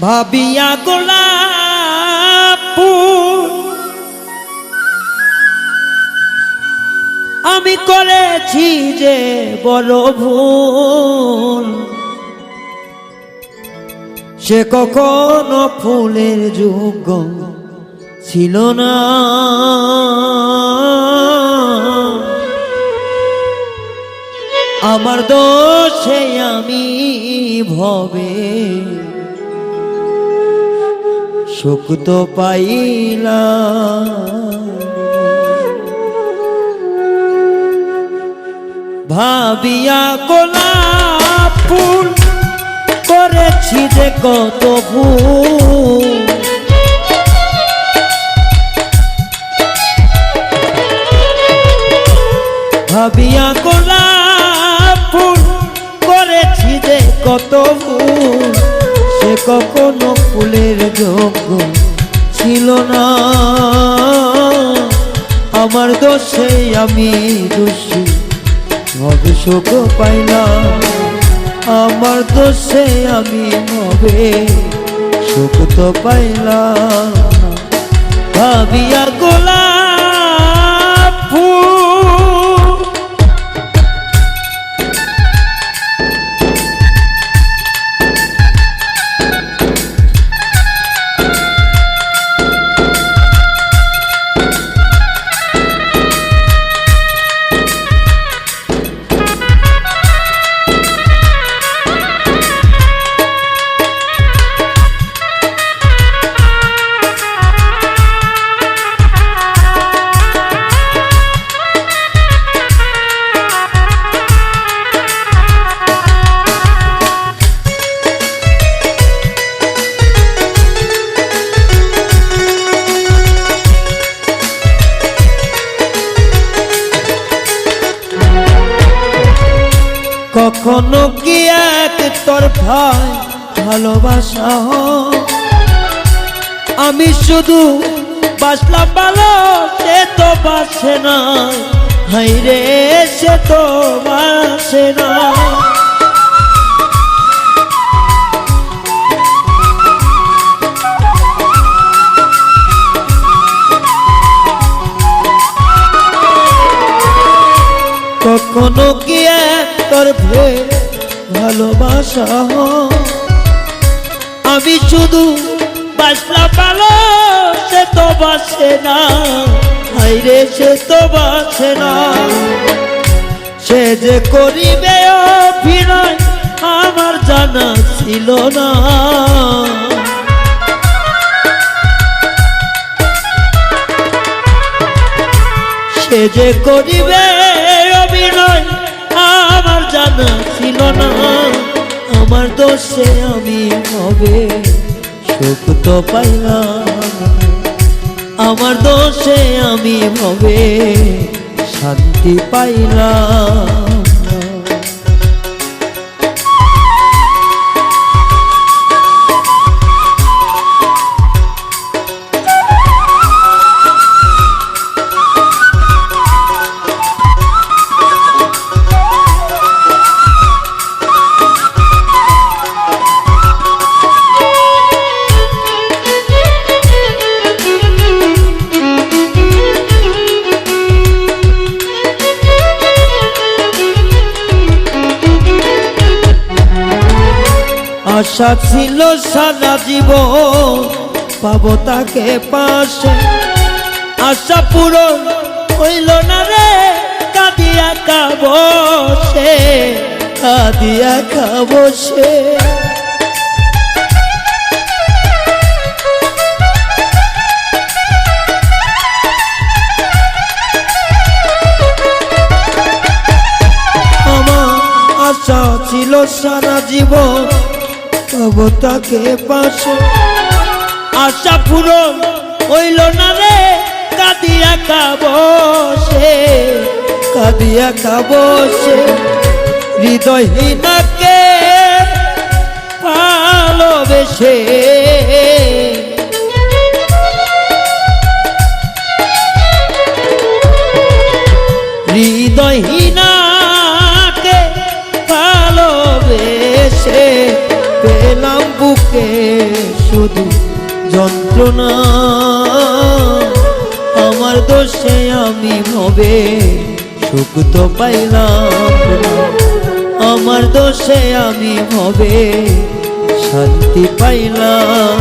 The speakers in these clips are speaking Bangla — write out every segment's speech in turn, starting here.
ভাবিয়া গোলাপ আমি করেছি যে বড় ভুল। সে কখনো ফুলের যোগ্য ছিল না। আমার দোষে আমি ভবে। সুখ তো পাইলাম। ভাবিয়া গোলাপ ফুল করেছি যে কত ভাবিয়া গোলাপ ফুল করেছি যে কত ভুল। সে কখনো ফুলের যোগ্য ছিল না। আমার দোষে আমি দোষী হবে সুখ পাইলাম। আমার দোষে আমি হবে সুখ তো পাইলাম। ভাবিয়া গোলাপ তরফায় ভালোবাসা আমি শুধু বাসলাম ভালো সে তো বাসে না হাই রে, সে তো বাসে না কখনো কি এক তরফে ভালোবাসা আমি শুধু বাসলাম ভালো সে তো বাসে না। হাইরে সে তো বাসে না। সে যে করিবে অভিনয়, আমার জানা ছিল না। সে যে করিবে অভিনয় জানা ছিল না। আমার দোষে আমি হবে, সুখ তো পাইলাম। আমার দোষে আমি হবে, শান্তি পাইলাম। আশা ছিল সারা জীবন পাবো তাকে পাশে। আশা পূরণ হইল না রে, কাঁদিয়া খাব সে, কাঁদিয়া খাব সে। আমার আশা ছিল সারা জীবন পাবো তাকে পাশে। আশা পূরণ হইল না রে, কাঁদিয়া খাব সে কাঁদিয়া খাব সে হৃদয়হীনাকে ভালোবেসে। হৃদয়হীনাকে ভালোবেসে। পেলাম বুকে শুধু যন্ত্রণা। আমার দোষে আমি ভবে সুখ তো পাইলাম আমার দোষে আমি ভবে শান্তি পাইলাম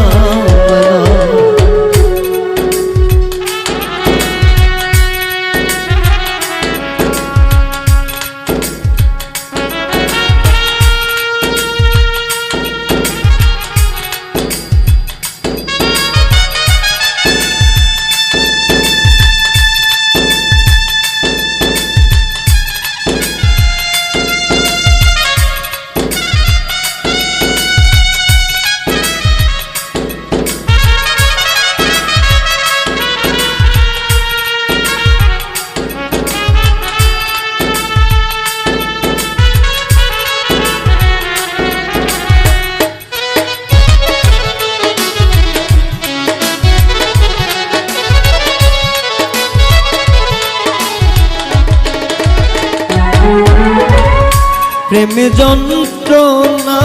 প্রেমে যন্ত্রণা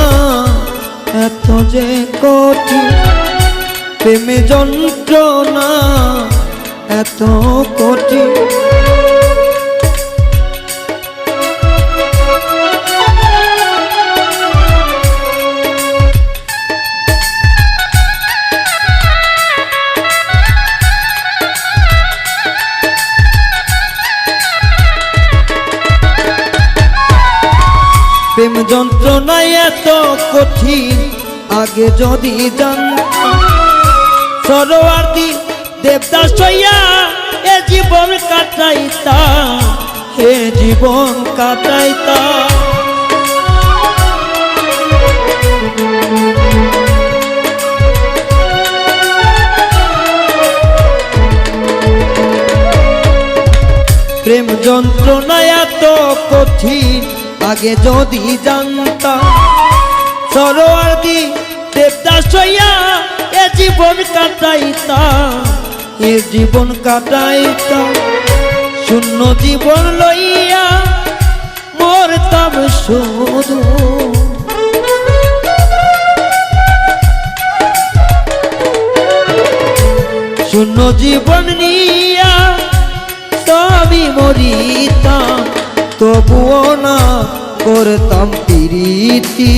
এত যে কঠিন। প্রেমে যন্ত্রণা এত কঠিন। প্রেম যন্ত্রণায় এত কঠিন। আগে যদি জানতাম সরোয়ার্দি দেবদাস হইয়া এ জীবন কাটাইতা হে জীবন কাটাইতা প্রেম যন্ত্রণা এত কঠিন। আগে যদি জানতাম সরোয়ার্দি দেবদাস হইয়া এ জীবন কাটাইতা এ জীবন কাটাইতা শূন্য জীবন লইয়া মরতাম শুধু। শূন্য জীবন নিয়া তবে মরিতাম, তবুও না করতাম প্রীতি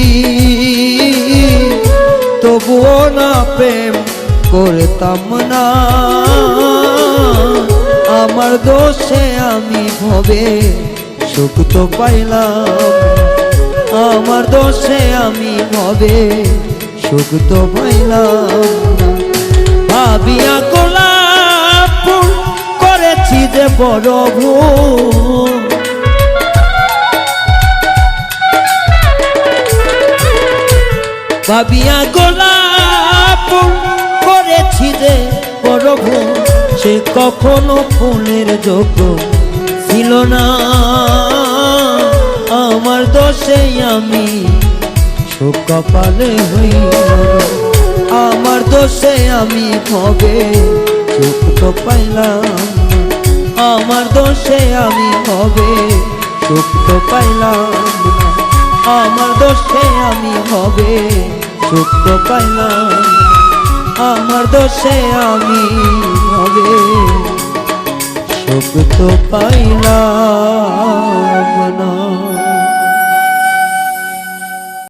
তবুও না প্রেম করতাম না। আমার দোষে আমি ভবে সুখ তো পাইলাম। আমার দোষে আমি ভবে সুখ তো পাইলাম। ভাবিয়া গোলাপ করেছি যে বড় ভুল। ভাবিয়া গোলাপ করেছি বড় ভুল সে কখনো ফুলের যোগ্য ছিল না। আমার দোষে আমি সুকপালে হইল আমার দোষে আমি ভবে সুখ তো পাইলাম। আমার দোষে আমি ভবে সুখ তো পাইলাম। আমার দোষে আমি হবে সুখ পাইলাম। আমার দোষে আমি হবে সুখ তো পাইলাম না